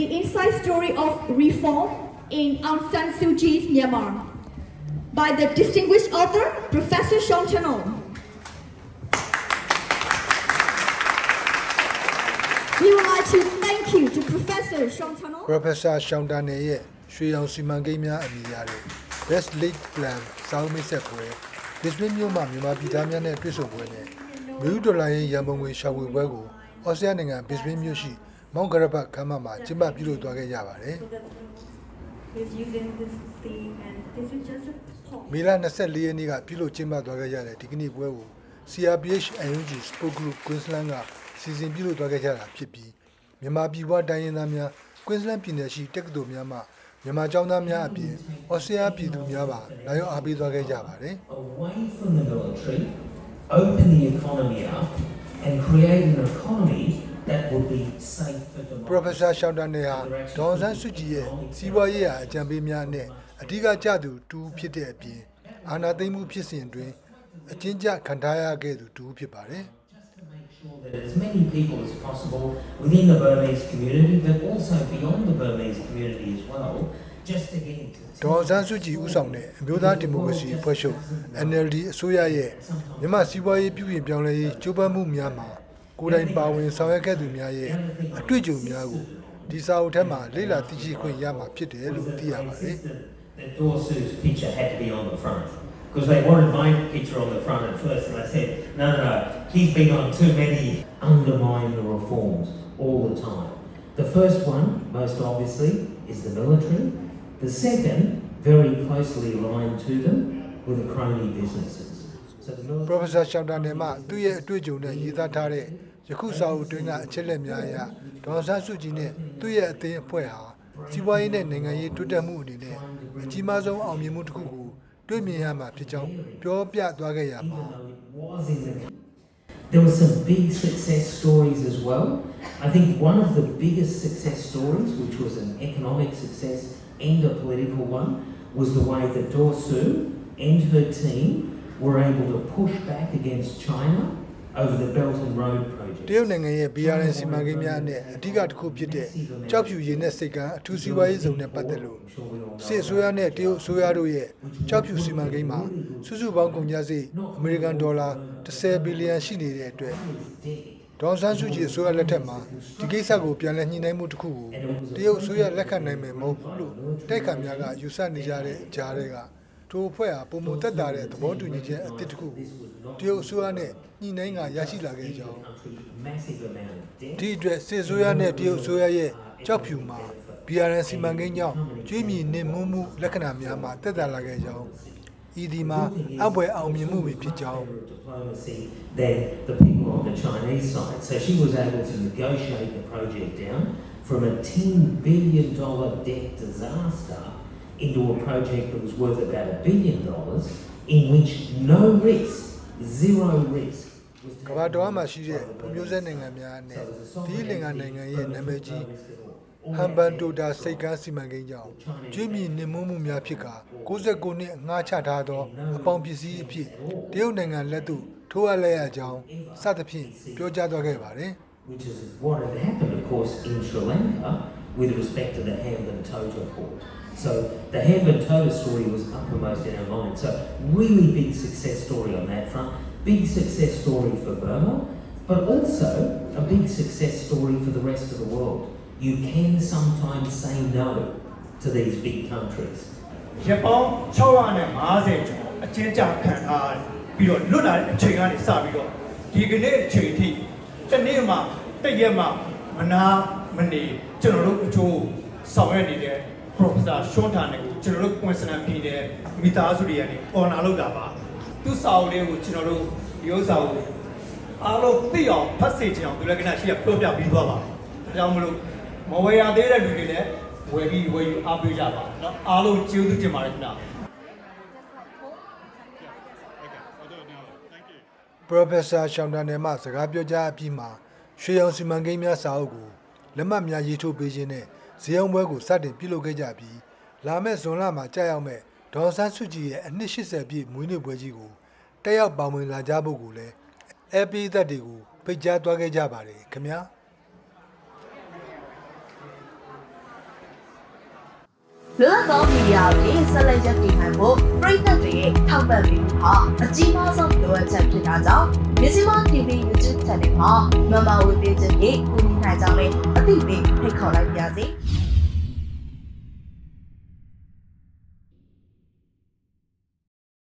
the inside story of reform in Aung San Suu Kyi's Myanmar by the distinguished author, Professor Sean Chanol. We would like to thank you to Professor Sean Chanol. Professor ရှောင်းတန်နယ်ရဲ့ရွှေရောင်စီမံကိန်းများအမည်ရတဲ့ Best Lake Plan စောင်းမိတ်ဆက်ပွဲဒစ်ပလင်းမြို့မှာမြန်မာပြည်သားများနဲ့တွေ့ဆုံပွဲနဲ့မြို့ဒေါ်လာရေးရန်ပုံငွေရှာဖွေပွဲကိုဩစတြေးလျနိုင်ငံဘစ်ပလင်းမြို့ရှိ မောင်ဂရဘတ်ခမ်းမမှာကျင်းပပြုလုပ်သွားခဲ့ကြပါတယ် He's using this theme and this is just a poem. မေလ24ရက်နေ့ကပြုလုပ်ကျင်းပသွားခဲ့ကြတဲ့ဒီကနေ့ပွဲကို CRPH UNG Sport Group Queensland ကစီစဉ်ပြုလုပ်သွားခဲ့ကြတာဖြစ်ပြီးမြန်မာပြည်ပွားတိုင်းရင်းသားများ Queensland ပြည်နယ်ရှိတက္ကသိုလ်များမှမြန်မာကျောင်းသားများအပြင်ဩစတြေးလျပြည်သူများပါလာရောက်အားပေးသွားခဲ့ကြပါတယ် away from the military, open the economy up, and create an economy that would be safe for democracy. Professor ရှောင်းတန်နေဟာဒေါန်ဆန်းစုကြည်ရဲ့စီးပွားရေးရာအကြံပေးများနဲ့အဓိကကျသူတူဖြစ်တဲ့အပြင်အာဏာသိမ်းမှုဖြစ်စဉ်တွင်အကျဉ်းချခံထားရခဲ့သူတူဖြစ်ပါတယ် sure that as many people as possible within the Burmese community, but also beyond the Burmese community as well, just again to ဒေါ်ဆန်းစုကြည်ဦးဆောင်တဲ့အမျိုးသားဒီမိုကရေစီအဖွဲ့ချုပ် NLD အစိုးရရဲ့မြန်မာစီးပွားရေးပြုပြင်ပြောင်းလဲရေးကြိုးပမ်းမှုများမှာ ကိုယ်တိုင်ပါဝင်ဆောင်ရွက်ခဲ့သူများရဲ့အတွေ့အကြုံများကိုဒီစာအုပ်ထဲမှာလေ့လာသိရှိခွင့်ရမှာဖြစ်တယ်လို့သိရပါတယ် that Dorsu's picture had to be on the front. Because they wanted my picture on the front at first, and I said, no, no, no, he's been on too many undermine the reforms all the time. The first one, most obviously, is the military. The second, very closely aligned to them, were the crony businesses. So the military. Professor ရှောင်းတန်နယ်မှသူ့ရဲ့အတွေ့အကြုံနဲ့ရေးသားထားတဲ့ ယခုစာအုပ်တွင်ကအချက်လက်များအရဒေါ်ဆန်းစုကြည်နဲ့သူ့ရဲ့အသင်းအဖွဲ့ဟာစီးပွားရေးနဲ့နိုင်ငံရေးတိုးတက်မှုအနေနဲ့အကြီးမားဆုံးအောင်မြင်မှုတစ်ခုကိုတွေ့မြင်ရမှာဖြစ်ကြောင်းပြောပြသွားခဲ့ရမှာ was in the there were some big success stories as well. I think one of the biggest success stories, which was an economic success and a political one, was the way that Dorsu and her team were able to push back against China over the Belt and Road တရုတ် project. နိုင်ငံရဲ့ BRN စီမံကိန်းများနဲ့အဓိကတစ်ခုဖြစ်တဲ့ကြောက်ဖြူရည်နဲ့စိတ်ကန်းအထူးစီးပွားရေးဇုံနဲ့ပတ်သက်လို့စစ်အစိုးရနဲ့တရုတ်အစိုးရတို့ရဲ့ကြောက်ဖြူစီမံကိန်းမှာစုစုပေါင်းကုန်ကျစရိတ်အမေရိကန်ဒေါ်လာ10ဘီလီယံရှိနေတဲ့အတွက်ဒေါန်ဆန်းစုကြည်အစိုးရလက်ထက်မှာဒီကိစ္စကိုပြန်လည်ညှိနှိုင်းမှုတစ်ခုကိုတရုတ်အစိုးရလက်ခံနိုင်မယ်မဟုတ်ဘူးလို့တိုက်ခံများကယူဆနေကြတဲ့ကြားတွေက ထိုအဖွဲ့ဟာပုံမတက်တာတဲ့သဘောတူညီချက်အသစ်တစ်ခုကိုတရုတ်အစိုးရနဲ့ညှိနှိုင်းကရရှိလာခဲ့ကြောင်း Massive amount of debt. ဒီအတွက်စစ်ဆိုးရနဲ့တရုတ်အစိုးရရဲ့ကြောက်ဖြူမှာ BRN စီမံကိန်းကြောင့်ကျွေးမြီနစ်မွမှုလက္ခဏာများမှာတက်တာလာခဲ့ကြောင်းဤဒီမှာအပွဲအောင်မြင်မှုတွေဖြစ်ကြောင်း diplomacy than the people on the Chinese side. So she was able to negotiate the project down from a $10 billion debt disaster into a project that was worth about a billion dollars in which no risk, zero risk, was ကမ္ဘာတော်မှာရှိတဲ့ပုံမျိုးဆက်နိုင်ငံများနဲ့ဒီလင်္ကာနိုင်ငံရဲ့နာမည်ကြီးဟမ်ဘန်တိုတာစိတ်ကန်းစီမံကိန်းကြောင့်ကျွေးမြီနစ်မွမှုများဖြစ်ကာ69နှစ်ငှားချထားသောအပေါင်းပစ္စည်းအဖြစ်တရုတ်နိုင်ငံလက်သို့ထိုးအပ်လိုက်ရကြောင်းစသဖြင့်ပြောကြားသွားခဲ့ပါတယ် which is what had happened, of course, in Sri Lanka with respect to the Hambantota port. So the Hambantota story was uppermost in our mind. So really big success story on that front, big success story for Burma, but also a big success story for the rest of the world. You can sometimes say no to these big countries. ရပောင်း650ကျော်အချင်းကြခံထားပြီးတော့လွတ်လာတဲ့အချိန်ကနေစပြီးတော့ဒီကနေ့အချိန်ထိတစ်နေ့မှတစ်ရက်မှမနာမနေကျွန်တော်တို့အချိုးဆောင်ရွက်နေတဲ့ Professor ရှွန်ထာနဲ့ကိုကျွန်တော်တို့ကွန်စနန်ပြည်နယ်မိသားစုတွေကနေအော်နာလုပ်တာပါသူ့စာအုပ်လေးကိုကျွန်တော်တို့ဒီဥစ္စာကိုအားလုံးသိအောင်ဖတ်စေချင်အောင်သူလည်းကနရှိရပြောပြပြီးသွားပါဒါကြောင့်မလို့မဝယ်ရသေးတဲ့လူတွေလည်းဝယ်ပြီးဝယ်ယူအားပေးကြပါเนาะအားလုံးကျေးဇူးတင်ပါတယ်ခင်ဗျာ Professor ရှောင်းတန်နယ်မှစကားပြောကြားအပြီးမှာရွှေရောင်စီမံကိန်းများစာအုပ်ကိုလက်မှတ်များရေးထိုးပေးခြင်းနဲ့ ဇေယျုံပွဲကိုစတင်ပြုလုပ်ခဲ့ကြပြီးလာမယ့်ဇွန်လမှာကြာရောက်မဲ့ဒေါ်ဆန်းစုကြည်ရဲ့အနှစ်80ပြည့်မွေးနေ့ပွဲကြီးကိုတက်ရောက်ပါဝင်လာကြဖို့ကိုလည်းအပီသက်တွေကိုဖိတ်ကြားသွားခဲ့ကြပါတယ်ခင်ဗျာလွတ်လပ်သောမီဒီယာတွေဆက်လက်ရပ်တည်နိုင်ဖို့ပြည်သက်တွေရဲ့ထောက်ပံ့ပေးမှုဟာအကြီးမားဆုံးလိုအပ်ချက်ဖြစ်တာကြောင့်မြစီမ TV YouTube Channel မှာ member ဝင်ပေးခြင်းဖြင့်ကူညီနိုင်ကြောင်းလည်းအသိပေးဖိတ်ခေါ်လိုက်ပါရစေ။